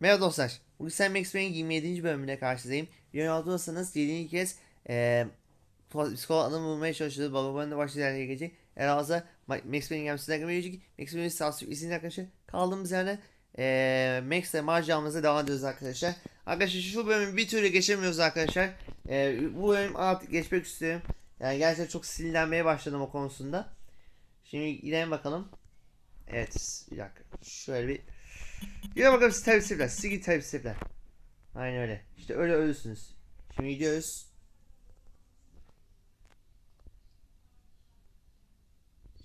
Merhaba dostlar. Bugün sen Max Payne'in 27. bölümüne karşınızdayım. Altındasınız. 7. kez eee psikolog adamı bulmaya çalışıyoruz. Bababanın da başlı yerlere gelecek. Elazığ Max Payne'in gemisinden gelecek. Max Payne'in sarsıyor isimli arkadaşlar. Kaldığımız yerden eee Max ile maceramıza devam ediyoruz arkadaşlar. Arkadaşlar şu bölümü bir türlü geçemiyoruz arkadaşlar. Eee bu bölüm artık geçmek istiyorum. Yani gerçekten çok sinirlenmeye başladım o konusunda. Şimdi gidelim bakalım. Evet bir dakika. Şöyle bir Yine bakalım siz temsilciler. Siz git temsilciler. Aynen öyle. İşte öyle ölürsünüz. Şimdi gidiyoruz.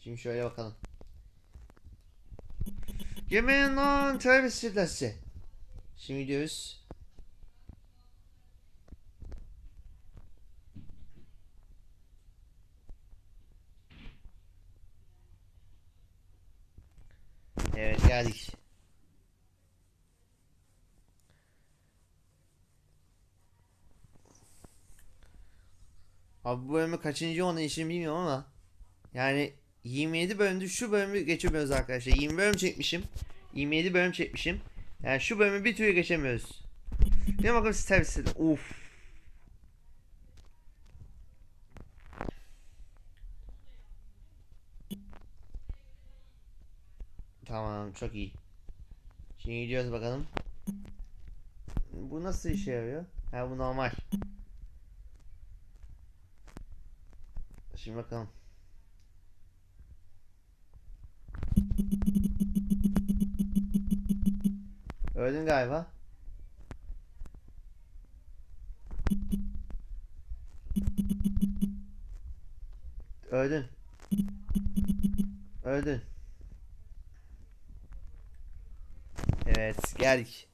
Şimdi şöyle bakalım. Yemeğin lan temsilciler size. Şimdi gidiyoruz. Evet geldik. Abi bu bölümü kaçıncı onun işini bilmiyorum ama yani 27 bölümdü şu bölümü geçemiyoruz arkadaşlar. 20 bölüm çekmişim. 27 bölüm çekmişim. Yani şu bölümü bir türlü geçemiyoruz. Bir bakalım servisi. Uf. Tamam çok iyi. Şimdi gidiyoruz bakalım. Bu nasıl işe yarıyor? Ha bu normal. Şimdi bakalım. Öldün galiba. Öldün. Öldün. Evet geldik.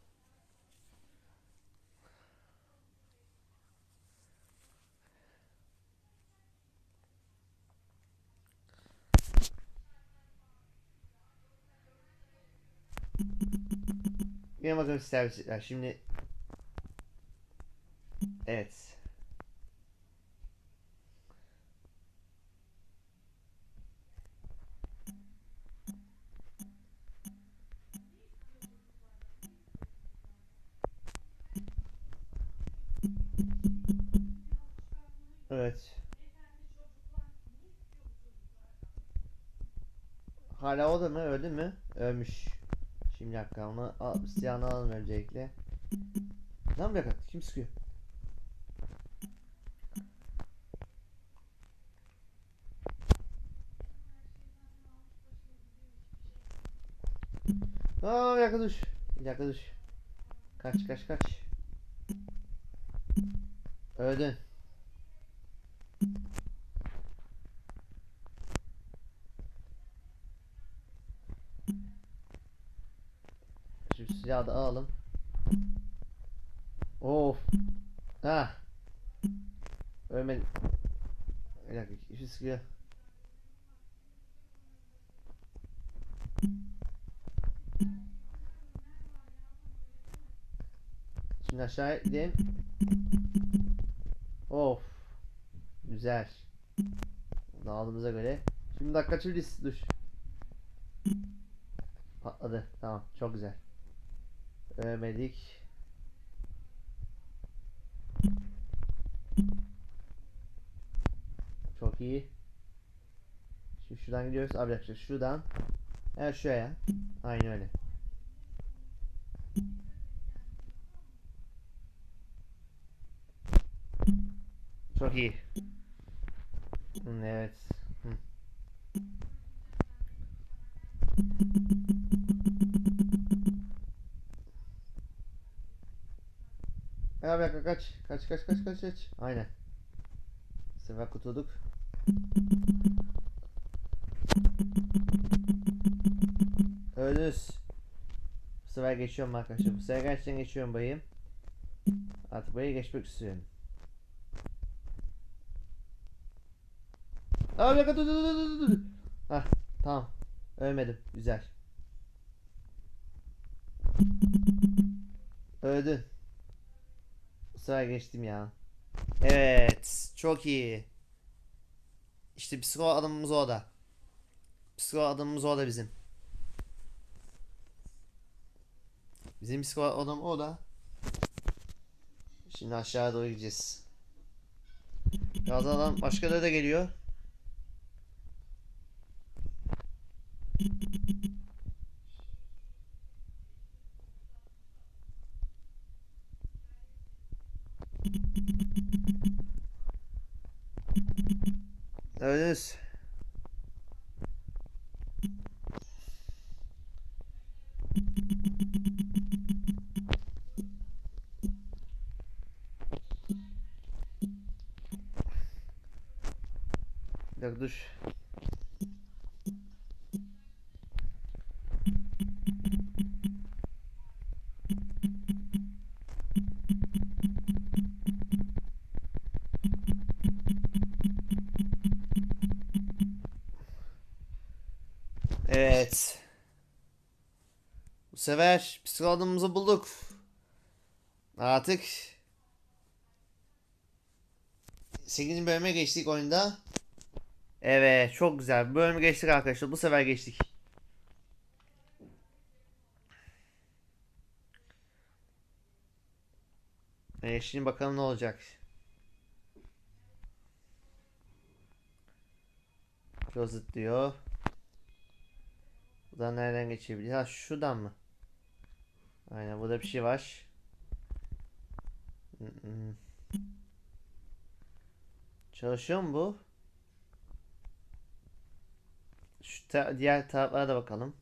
Yine bakalım servisler. Şimdi Evet. Evet. Hala o da mı? Öldü mü? Ölmüş. Şimdi bir dakika onu al, silahını alalım öncelikle. Lan bir dakika kim sıkıyor? Aa bir dakika dur. Bir dakika dur. Kaç kaç kaç. Öldün. Şu silahı da alalım. Of. Ha. Ölmedim. Bir dakika. işi sıkıyor. Şimdi aşağı ineyim. Of. Güzel. Bunu aldığımıza göre. Şimdi dakika çeviriz. Dur. Patladı. Tamam. Çok güzel. Ölmedik. Çok iyi. Şimdi şuradan gidiyoruz. Abi şuradan. Evet şuraya. Aynı öyle. Çok iyi. Evet. Hı. Ya bir kaç. Kaç kaç kaç kaç kaç. Aynen. Sefer kurtulduk. Öldünüz. Bu sefer geçiyorum arkadaşlar. Bu sefer gerçekten geçiyorum bayım. Artık bayı geçmek istiyorum. Aa bir dakika dur dur dur dur dur. Hah tamam. Ölmedim. Güzel. Öldün. Sefer geçtim ya. Evet. Çok iyi. İşte psikolog adamımız o da. Psikolog adamımız o da bizim. Bizim psikolog adam o da. Şimdi aşağı doğru gideceğiz. Birazdan adam başkaları da geliyor. Öldünüz. Bir dakika Evet. Bu sefer psikologumuzu bulduk. Artık 8. bölüme geçtik oyunda. Evet çok güzel. Bölümü geçtik arkadaşlar. Bu sefer geçtik. Evet, şimdi bakalım ne olacak. Closet diyor. Buradan nereden geçebilir? Ha şuradan mı? Aynen burada bir şey var. Çalışıyor mu bu? Şu ta- diğer taraflara da bakalım.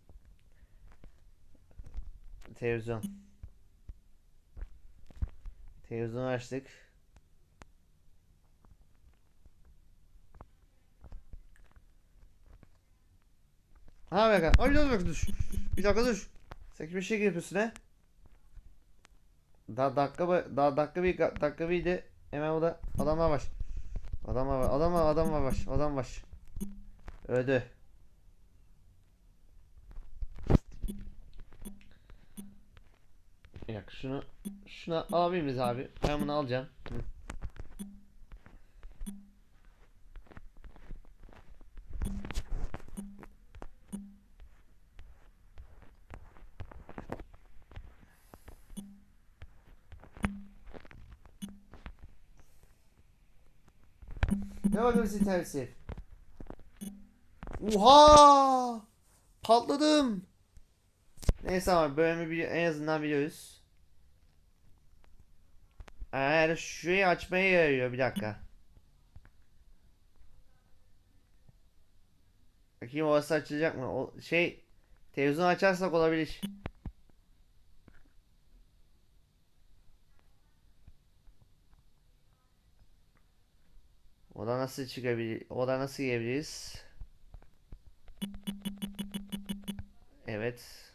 Televizyon. Televizyonu açtık. Ha bir dakika. Ay dakika dur. Bir dakika dur. Sen bir şey yapıyorsun he? Daha dakika daha dakika bir dakika bir de hemen orada adamlar var. Adamlar var. Adam var. Adam var. var. Adam var. Öldü. Dakika şunu şuna alabilir miyiz abi? Ben bunu alacağım. Hı. Ne bakıyorsun sen tersi? Oha! Patladım. Neyse ama bölümü bili- en azından biliyoruz. Eğer şurayı açmaya yarıyor bir dakika. Bakayım orası açılacak mı? O şey televizyon açarsak olabilir. Nasıl çıkabilir? Oda nasıl yiyebiliriz? Evet.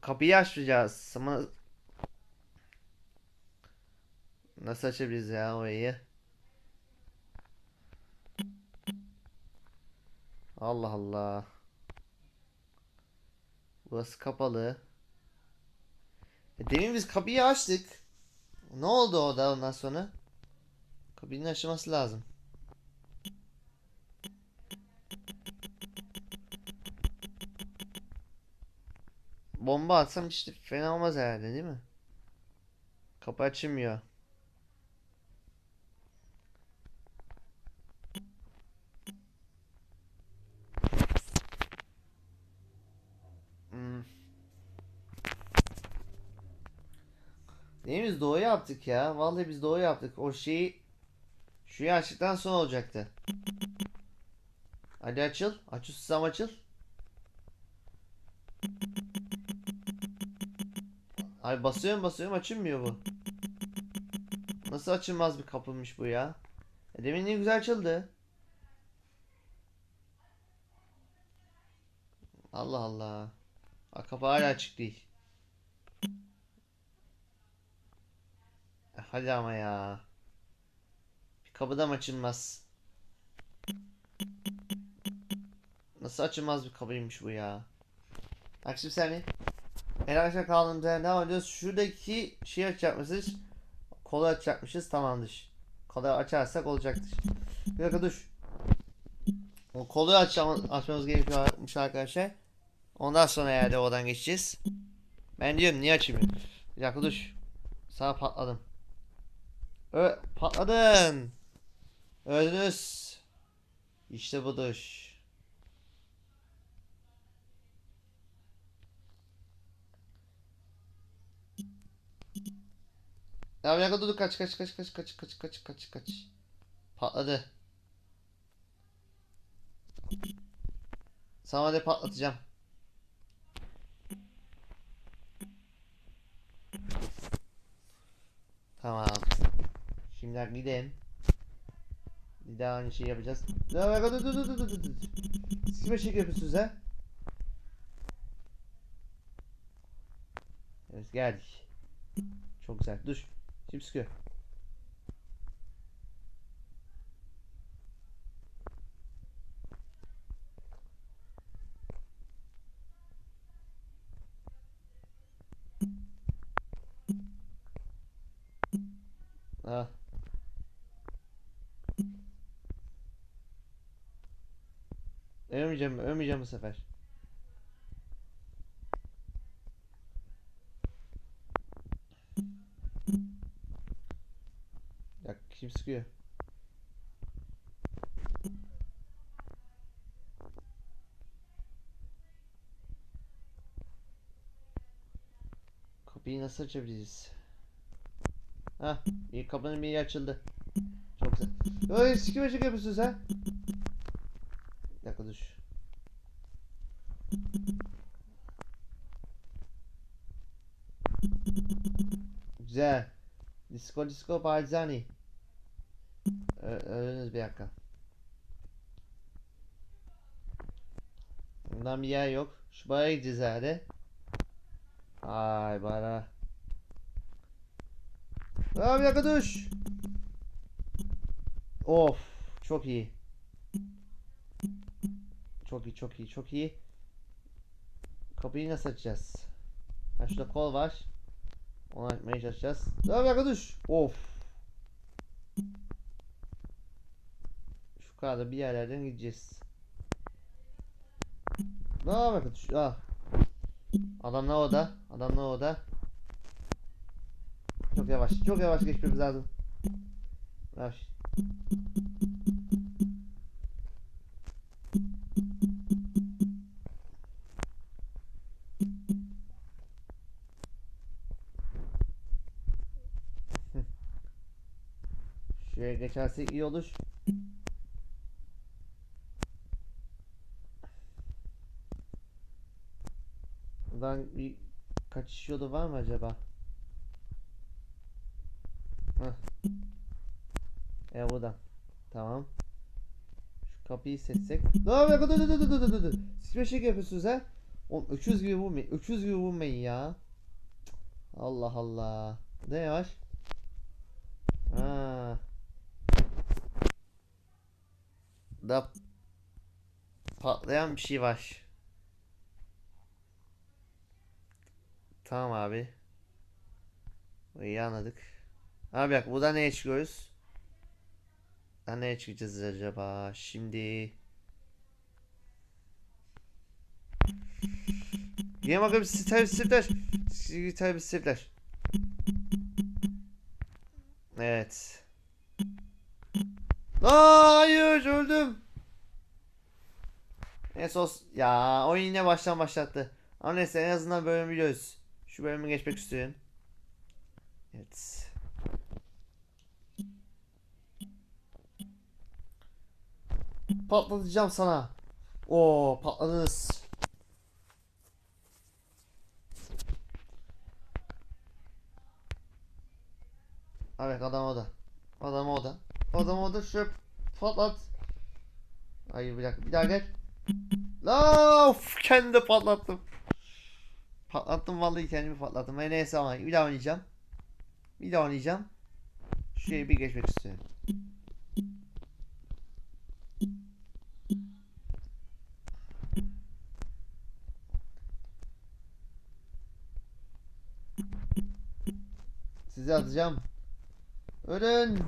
Kapıyı açacağız ama nasıl açabiliriz ya orayı? Allah Allah. Burası kapalı. E, demin biz kapıyı açtık. Ne oldu o da ondan sonra? Kapının açılması lazım. Bomba atsam işte fena olmaz herhalde değil mi? Kapı açılmıyor. Hmm. Değil yaptık ya. Vallahi biz doğru yaptık. O şeyi şu açtıktan sonra olacaktı. Hadi açıl. Aç susam açıl. Ay basıyorum basıyorum açılmıyor bu. Nasıl açılmaz bir kapıymış bu ya? E demin ne güzel açıldı. Allah Allah. Ha, kapı hala açık değil. E, hadi ama ya. Bir kapıda mı açılmaz? Nasıl açılmaz bir kapıymış bu ya? Bak şimdi seni. Arkadaşlar kaldığımız yerden devam ediyoruz. Şuradaki şey açacak mısınız? Kolu açacakmışız tamamdır. Kolu açarsak olacaktır. Bir dakika dur. O kolu açmamız, açmamız gerekiyormuş arkadaşlar. Ondan sonra herhalde oradan geçeceğiz. Ben diyorum niye açayım? Bir dakika dur. Sana patladım. Ö patladın. Öldünüz. İşte budur. Ya dur dur. kaç kaç kaç kaç kaç kaç kaç kaç kaç. Patladı. Sana de patlatacağım. Tamam. Şimdi gidelim. Bir daha aynı şeyi yapacağız. Dur dur dur dur dur dur. Siz kime şey yapıyorsunuz ha? Evet geldik. Çok güzel. Dur. Şimdi sıkıyor. Ah. Ölmeyeceğim, ölmeyeceğim bu sefer. Ya kim sıkıyor? Kapıyı nasıl açabiliriz? Hah, bir kapının biri açıldı. Çok güzel. Ay sikime şaka yapıyorsunuz ha? Bir dakika dur. Güzel. Disco disco barzani. Öğreniniz bir dakika. Bundan bir yer yok. Şu bara gideceğiz herhalde. Ay bara. Aa bir dakika dur. Of çok iyi. Çok iyi çok iyi çok iyi. Kapıyı nasıl açacağız? Ha şurada kol var. Onu açmaya çalışacağız. Devam arkadaş. Of. Şu kadar bir yerlerden gideceğiz. Ne arkadaş? Ah. Adam ne oda? Adam ne oda? Çok yavaş. Çok yavaş geçmemiz lazım. Yavaş. Ee, Oraya geçersek iyi olur. Buradan bir kaçış yolu var mı acaba? Heh. E buradan. Tamam. Şu kapıyı seçsek. Dur dur dur dur dur dur dur. Siz bir şey yapıyorsunuz ha? Oğlum öküz gibi vurmayın. Öküz gibi vurmayın ya. Allah Allah. Ne yavaş. Da patlayan bir şey var. Tamam abi. İyi anladık. Abi bak buradan neye çıkıyoruz? Buradan neye çıkacağız acaba? Şimdi Yine bakalım sifter sifter. Sifter sifter. Evet. Aa, hayır öldüm. Neyse os- ya oyun yine baştan başlattı. Ama neyse en azından bölümü biliyoruz. Şu bölümü geçmek istiyorum. Evet. Patlatacağım sana. Oo patladınız. Evet adam o da. Adam o da. Adam o da şu patlat. Hayır bir dakika bir daha gel. La of kendi patlattım. Patlattım vallahi kendimi patlattım. E neyse ama bir daha oynayacağım. Bir daha oynayacağım. Şuraya bir geçmek istiyorum. Size atacağım. Ölün.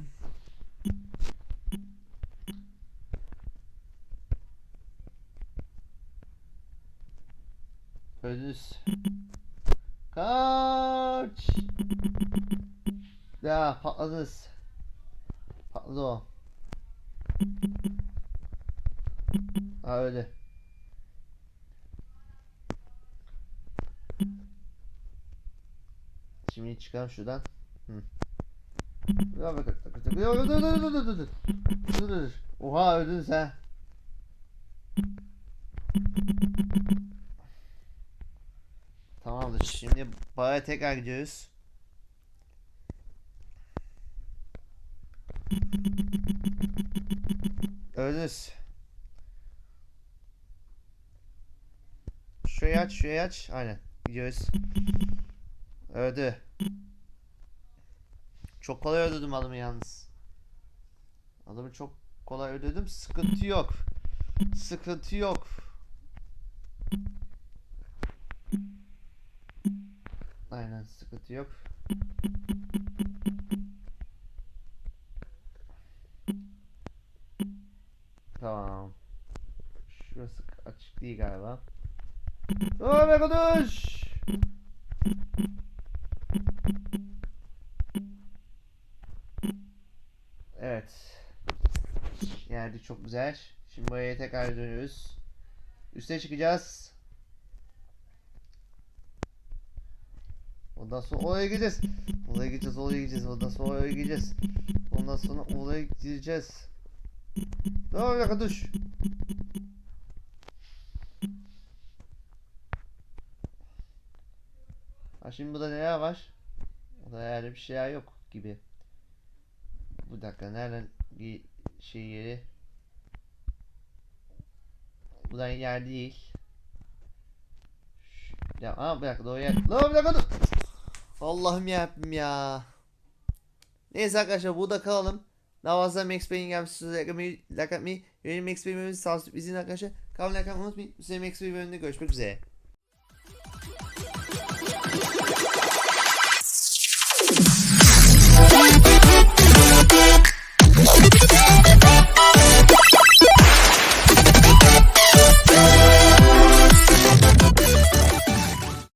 Öldünüz. Kaç. Ya patladınız. Patladı o. Ha öyle. Şimdi çıkalım şuradan. Hı. Ya bak bak bak. Dur dur dur dur dur dur. Dur dur. Oha öldünüz ha. Tamamdır. Şimdi baya tekrar gidiyoruz. Öldünüz. Şurayı aç, şurayı aç. Aynen. Gidiyoruz. Öldü. Çok kolay öldürdüm adamı yalnız. Adamı çok kolay öldürdüm. Sıkıntı yok. Sıkıntı yok. Aynen sıkıntı yok. Tamam. Şurası açık değil galiba. Oh my gosh! Evet. Geldik çok güzel. Şimdi buraya tekrar dönüyoruz. Üste çıkacağız. Ondan sonra oraya gideceğiz. Oraya gideceğiz, oraya gideceğiz. Ondan sonra oraya gideceğiz. Ondan sonra oraya gideceğiz. Bir dakika dur. Ha şimdi burada neler var? Burada herhalde bir şeyler yok gibi. Bu dakika nereden bir şey yeri? Buradan yer değil. Ya aa bir dakika doğru yer. Lan bir dakika dur. Allah'ım yarabbim ya. Neyse arkadaşlar burada kalalım. Fazla Max Payne'in gelmesi like atmayı, yeni Max Payne bölümümüzü sağ olsun arkadaşlar. Kanalıma like unutmayın. Sene Max Payne bölümünde görüşmek üzere.